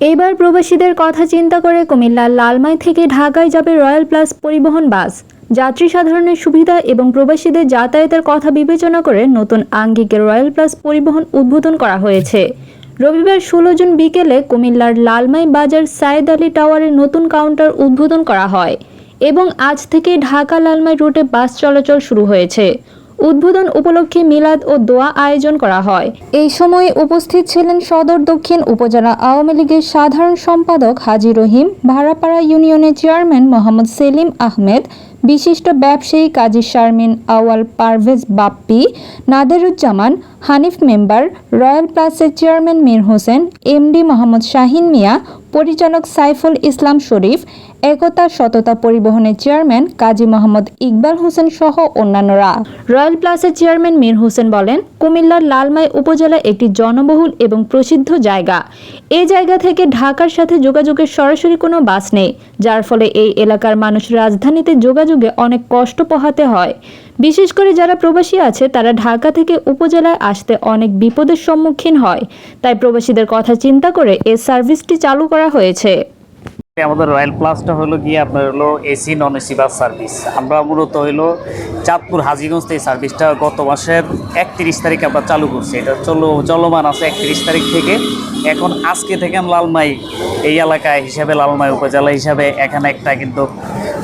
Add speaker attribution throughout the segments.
Speaker 1: এবার প্রবাসীদের কথা চিন্তা করে কুমিল্লার লালমাই থেকে ঢাকায় যাবে রয়্যাল প্লাস পরিবহন বাস। যাত্রী সাধারণের সুবিধা এবং প্রবাসীদের যাতায়াতের কথা বিবেচনা করে নতুন আঙ্গিকে রয়্যাল প্লাস পরিবহন উদ্বোধন করা হয়েছে। রবিবার ষোলো জুন বিকেলে কুমিল্লার লালমাই বাজার সায়েদ আলী টাওয়ারের নতুন কাউন্টার উদ্বোধন করা হয় এবং আজ থেকে ঢাকা লালমাই রুটে বাস চলাচল শুরু হয়েছে। উদ্বোধন উপলক্ষে মিলাদ ও দোয়া আয়োজন করা হয়। এই সময় উপস্থিত ছিলেন সদর দক্ষিণ উপজেলা আওয়ামী লীগের সাধারণ সম্পাদক হাজি রহিম, ভাড়াপাড়া ইউনিয়নের চেয়ারম্যান মোহাম্মদ সেলিম আহমেদ, বিশিষ্ট ব্যবসায়ী কাজী শারমিন আওয়াল পারভেজ বাপ্পি, নাদেরুজ্জামান হানিফ মেম্বার, রয়্যাল প্লাসের চেয়ারম্যান মীর হোসেন, এমডি মোহাম্মদ শাহিন মিয়া পরিচালক সাইফুল ইসলাম শরীফ, একতা সততা পরিবহনের চেয়ারম্যান কাজী মোহাম্মদ ইকবাল হোসেন সহ অন্যান্যরা। রয়্যাল প্লাসের চেয়ারম্যান মীর হোসেন বলেন, কুমিল্লার লালমাই উপজেলা একটি জনবহুল এবং প্রসিদ্ধ জায়গা। এই জায়গা থেকে ঢাকার সাথে যোগাযোগের সরাসরি কোনো বাস নেই, যার ফলে এই এলাকার মানুষ রাজধানীতে যোগাযোগে অনেক কষ্ট পোহাতে হয়। বিশেষ করে যারা প্রবাসী আছে, তারা ঢাকা থেকে উপজেলায় আসতে অনেক বিপদের সম্মুখীন হয়। তাই প্রবাসীদের কথা চিন্তা করে এ সার্ভিসটি চালু করা হয়েছে।
Speaker 2: আমাদের রয়্যাল প্লাসটা হলো গিয়ে আপনার হলো AC non AC bus service আমরা মূলত হলো চাঁদপুর, হাজিগঞ্জ এই সার্ভিসটা গত মাসের একত্রিশ তারিখ আমরা চালু করছি। এটা চলো, চলমান আছে একত্রিশ তারিখ থেকে। এখন আজকে থেকে লালমাই এই এলাকায় হিসাবে, লালমাই উপজেলা হিসাবে এখানে একটা কিন্তু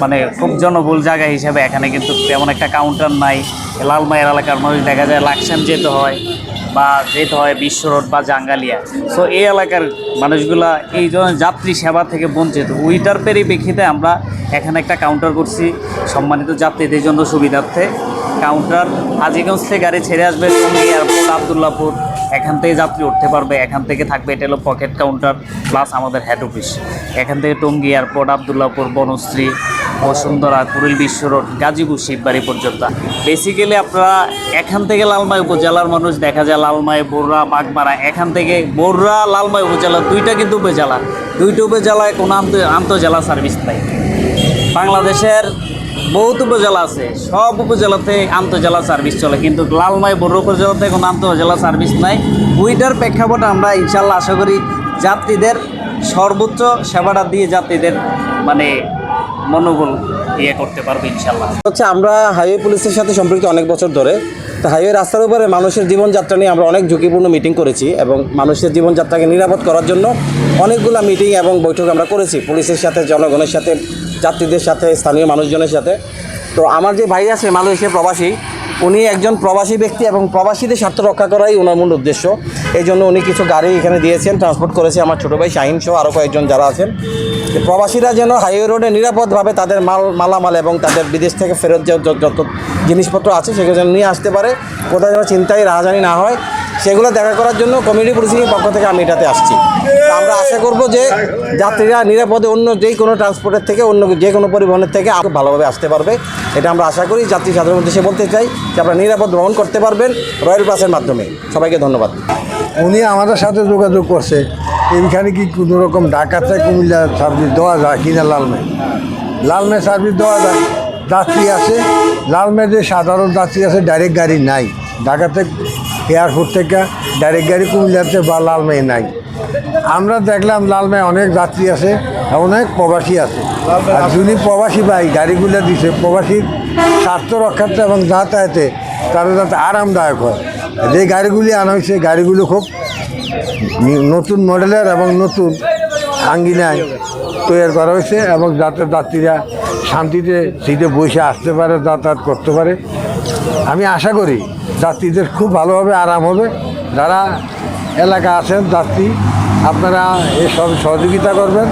Speaker 2: মানে খুব জনবহুল জায়গা হিসাবে এখানে কিন্তু তেমন একটা কাউন্টার নাই। লালমাইয়ের এলাকার মানুষ দেখা যায়, লাকসাম যেতে হয়। বা যেতে হয় বিশ্ব রোড বা জাঙ্গালিয়া। সো এই এলাকার মানুষগুলা, এই ধরনের যাত্রী সেবা থেকে বঞ্চিত। ওইটার পরিপ্রেক্ষিতে আমরা এখানে একটা কাউন্টার করছি সম্মানিত যাত্রীদের জন্য সুবিধার্থে। কাউন্টার হাজিগঞ্জ থেকে গাড়ি ছেড়ে আসবে এয়ারপোর্ট আবদুল্লাপুর এখান থেকে যাত্রী উঠতে পারবে, এখান থেকে থাকবে, এটা হলো পকেট কাউন্টার প্লাস আমাদের হেড অফিস এখান থেকে টঙ্গী এয়ারপোর্ট আবদুল্লাপুর বনশ্রী বসুন্ধরা কুড়িল বিশ্ব রোড, গাজীপুর শিববাড়ি পর্যন্ত। বেসিক্যালি আপনারা এখান থেকে লালমাই উপজেলার মানুষ, দেখা যায় লালমাই, বোররা, বাগমারা, এখান থেকে বোররা, লালমাই উপজেলা, দুইটা কিন্তু উপজেলা। দুইটা উপজেলায় কোনো আন্ত, আন্তজেলা সার্ভিস নাই। বাংলাদেশের বহুত উপজেলা আছে, সব উপজেলাতে আন্তজেলা সার্ভিস চলে, কিন্তু লালমাই বড় উপজেলাতে কোনো আন্তজেলা সার্ভিস নাই। উইটার প্রেক্ষাপটে আমরা ইনশাল্লাহ আশা করি যাত্রীদের সর্বোচ্চ সেবাটা দিয়ে যাত্রীদের মানে মনোবল ইয়ে করতে পারবে ইনশাল্লাহ
Speaker 3: হচ্ছে আমরা হাইওয়ে পুলিশের সাথে সম্পৃক্ত অনেক বছর ধরে। তো হাইওয়ে রাস্তার উপরে মানুষের জীবনযাত্রা নিয়ে আমরা অনেক ঝুঁকিপূর্ণ মিটিং করেছি এবং মানুষের জীবনযাত্রাকে নিরাপদ করার জন্য অনেকগুলো মিটিং এবং বৈঠক আমরা করেছি পুলিশের সাথে, জনগণের সাথে, যাত্রীদের সাথে, স্থানীয় মানুষজনের সাথে। তো আমার যে ভাই আছে, মালয়েশিয়া প্রবাসী উনি একজন প্রবাসী ব্যক্তি এবং প্রবাসীদের স্বার্থ রক্ষা করাই ওনার মূল উদ্দেশ্য। এই জন্য উনি কিছু গাড়ি এখানে দিয়েছেন ট্রান্সপোর্ট করেছে আমার ছোটো ভাই শাহিন সহ আরও কয়েকজন যারা আছেন। প্রবাসীরা যেন হাইওয়ে রোডে নিরাপদভাবে তাদের মাল, মালামাল এবং তাদের বিদেশ থেকে ফেরত যত যত জিনিসপত্র আছে সেগুলো যেন নিয়ে আসতে পারে। কোথাও যেন চিন্তায় রাহাজানি না হয়। সেগুলো দেখা করার জন্য কমিউনিটি পুলিশিংয়ের পক্ষ থেকে আমি এটাতে আসছি। আমরা আশা করব যে যাত্রীরা নিরাপদে অন্য যেই কোনো ট্রান্সপোর্টের থেকে, অন্য যে কোনো পরিবহনের থেকে আরও ভালোভাবে আসতে পারবে। এটা আমরা আশা করি, যাত্রী সাধারণ উদ্দেশ্যে বলতে চাই যে আপনারা নিরাপদ ভ্রমণ করতে পারবেন রয়্যাল বাসের মাধ্যমে। সবাইকে ধন্যবাদ।
Speaker 4: উনি আমাদের সাথে যোগাযোগ করছে। এইখানে কি কোনো রকম ঢাকাতে কুমিল্লা সার্ভিস দেওয়া যায় কিনা লালমে? লালমে সার্ভিস দেওয়া যায়। যাত্রী আছে। লালমে যে সাধারণ যাত্রী আছে ডাইরেক্ট গাড়ি নাই। ঢাকাতে এয়ারপোর্ট থেকে ডাইরেক্ট গাড়ি কুমিল্লাতে বা লালমে নাই। আমরা দেখলাম লালমে অনেক যাত্রী আছে, অনেক প্রবাসী আছে। আর যিনি প্রবাসী ভাই গাড়িগুলো দিছে, প্রবাসীর স্বার্থ রক্ষার্থে এবং যাতায়াতে তারা যাতে আরামদায়ক হয়। যে গাড়িগুলি আনা হয়েছে, গাড়িগুলো খুব নতুন মডেলের এবং নতুন আঙ্গিনায় তৈরি করা হয়েছে এবং যাতে যাত্রীরা শান্তিতে সিটে বসে আসতে পারে, যাতায়াত করতে পারে। আমি আশা করি যাত্রীদের খুব ভালোভাবে আরাম হবে। যারা এলাকা আছেন, যাত্রী, আপনারা এসব সব সহযোগিতা করবেন।